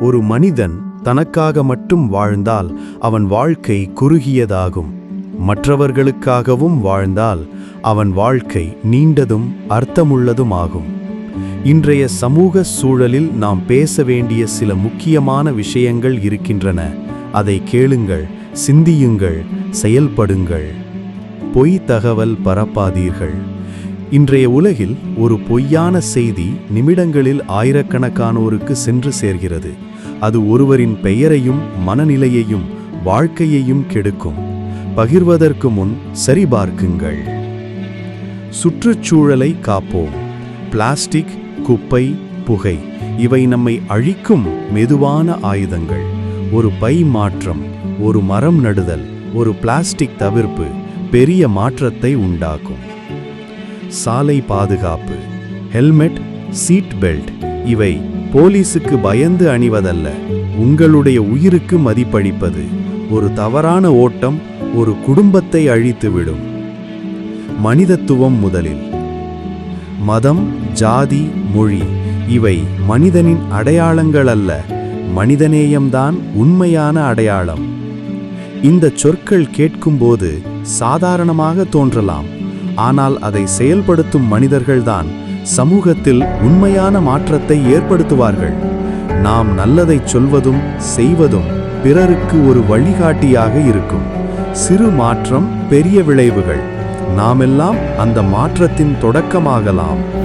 ஒரு மனிதன் தனக்காக மட்டும் வாழ்ந்தால் அவன் வாழ்க்கை குறுகியதாகும். மற்றவர்களுக்காகவும் வாழ்ந்தால் அவன் வாழ்க்கை நீண்டதும் அர்த்தமுள்ளதுமாகும். இன்றைய சமூக சூழலில் நாம் பேச வேண்டிய சில முக்கியமான விஷயங்கள் இருக்கின்றன. அதை கேளுங்கள் சிந்தியுங்கள் செயல்படுங்கள். பொய் தகவல் பரப்பாதீர்கள். இன்றைய உலகில் ஒரு பொய்யான செய்தி நிமிடங்களில் ஆயிரக்கணக்கானோருக்கு சென்று சேர்கிறது. அது ஒருவரின் பெயரையும் மனநிலையையும் வாழ்க்கையையும் கெடுக்கும். பகிர்வதற்கு முன் சரிபார்க்குங்கள். சுற்றுச்சூழலை காப்போம். பிளாஸ்டிக் குப்பை புகை இவை நம்மை அழிக்கும் மெதுவான ஆயுதங்கள். ஒரு பை மாற்றம் ஒரு மரம் நடுதல் ஒரு பிளாஸ்டிக் தவிர்ப்பு பெரிய மாற்றத்தை உண்டாக்கும். சாலை பாதுகாப்பு ஹெல்மெட் சீட் பெல்ட் இவை போலீசுக்கு பயந்து அணிவதல்ல உங்களுடைய உயிருக்கு மதிப்பளிப்பது. ஒரு தவறான ஓட்டம் ஒரு குடும்பத்தை அழித்துவிடும். மனிதத்துவம் முதலில். மதம் ஜாதி மொழி இவை மனிதனின் அடையாளங்கள் அல்ல மனிதநேயம்தான் உண்மையான அடையாளம். இந்த சொற்கள் கேட்கும்போது சாதாரணமாக தோன்றலாம். ஆனால் அதை செயல்படுத்தும் மனிதர்கள்தான் சமூகத்தில் உண்மையான மாற்றத்தை ஏற்படுத்துவார்கள். நாம் நல்லதைச் சொல்வதும் செய்வதும் பிறருக்கு ஒரு வழிகாட்டியாக இருக்கும். சிறு மாற்றம் பெரிய விளைவுகள். நாமெல்லாம் அந்த மாற்றத்தின் தொடக்கமாகலாம்.